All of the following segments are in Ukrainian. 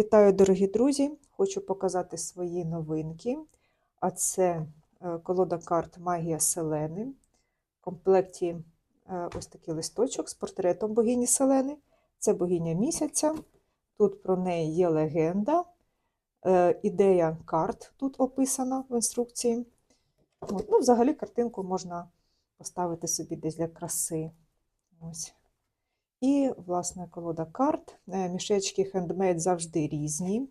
Вітаю, дорогі друзі! Хочу показати свої новинки. А це е, колода карт Магія Селени. В комплекті е, ось такий листочок з портретом богині Селени. Це богиня місяця. Тут про неї є легенда. Е, Ідея карт тут описана в інструкції. Ну, взагалі картинку можна поставити собі десь для краси. Ось. І, власне, колода карт. Е, Мішечки хендмейд завжди різні.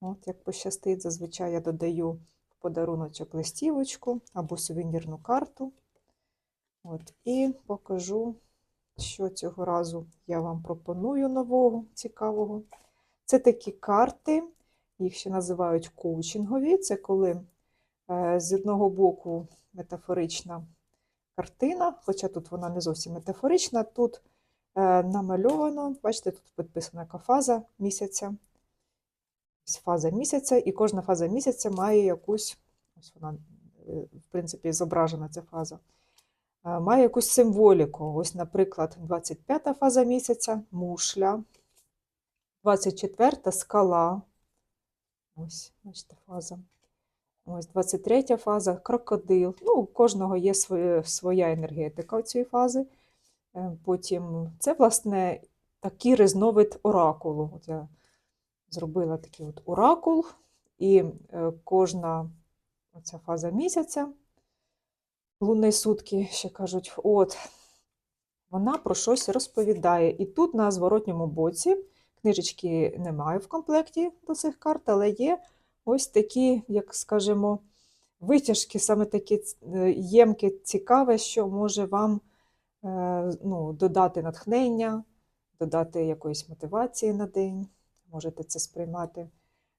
От, Як пощастить, зазвичай я додаю в подаруночок листівочку або сувенірну карту. От, І покажу, що цього разу я вам пропоную нового, цікавого. Це такі карти, їх ще називають коучингові. Це коли е, з одного боку метафорична картина, хоча тут вона не зовсім метафорична. Тут намальовано, бачите, тут підписана яка фаза місяця. Фаза місяця, і кожна фаза місяця має якусь, ось вона, е, в принципі, зображена ця фаза, е, має якусь символіку. Ось, наприклад, 25-та фаза місяця мушля, 24-та скала. Ось, бачите, фаза. Ось 23 фаза крокодил. Ну, у кожного є своя, енергетика цієї фази. Е, Потім це, власне, такий різновид оракулу. От я зробила такий от оракул, і е, кожна оця фаза місяця, лунної сутки, ще кажуть, от, вона про щось розповідає. І тут на зворотньому боці книжечки немає в комплекті до цих карт, але є ось такі, як скажемо, витяжки, саме такі е, ємки, цікаве, що може вам ну, додати натхнення, додати якоїсь мотивації на день. Можете це сприймати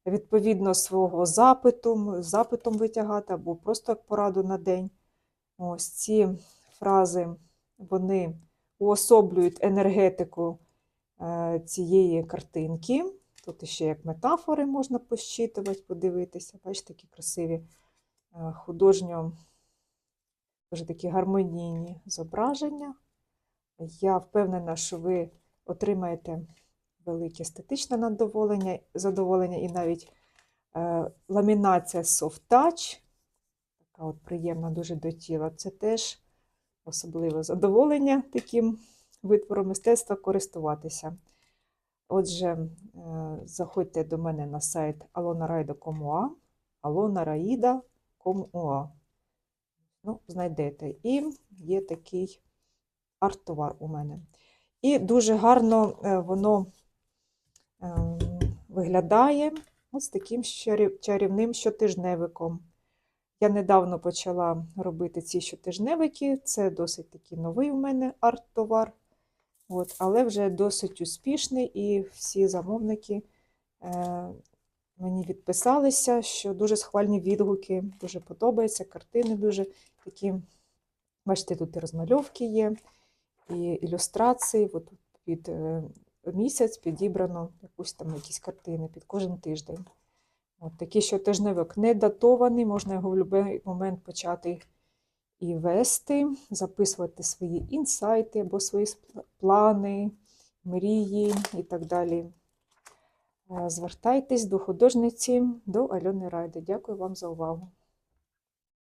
відповідно свого запиту, запитом витягати, або просто як пораду на день. Ось ці фрази вони уособлюють енергетику е, цієї картинки. Тут ще як метафори можна пощитувати, подивитися. Бачите, такі красиві е, художньо дуже такі гармонійні зображення. Я впевнена, що ви отримаєте велике естетичне задоволення, задоволення і навіть е, ламінація Soft Touch, така от приємна дуже до тіла. Це теж особливе задоволення таким витвором мистецтва користуватися. Отже, е, заходьте до мене на сайт alonaraida.com.ua, alonaraida.com.ua ну, знайдете. І є такий арт-товар у мене. І дуже гарно е, воно ем, виглядає ось таким чарівним щотижневиком. Я недавно почала робити ці щотижневики, це досить такий новий у мене арт-товар, От, але вже досить успішний, і всі замовники е, мені відписалися, що дуже схвальні відгуки, дуже подобаються, картини дуже такі. Бачите, тут і розмальовки є, і ілюстрації. От під е, місяць підібрано якусь там якісь картини під кожен тиждень. От Такий щотижневик не датований, можна його в будь-який момент почати і вести, записувати свої інсайти або свої плани, мрії і так далі. Е, звертайтесь до художниці, до Альони Райди. Дякую вам за увагу.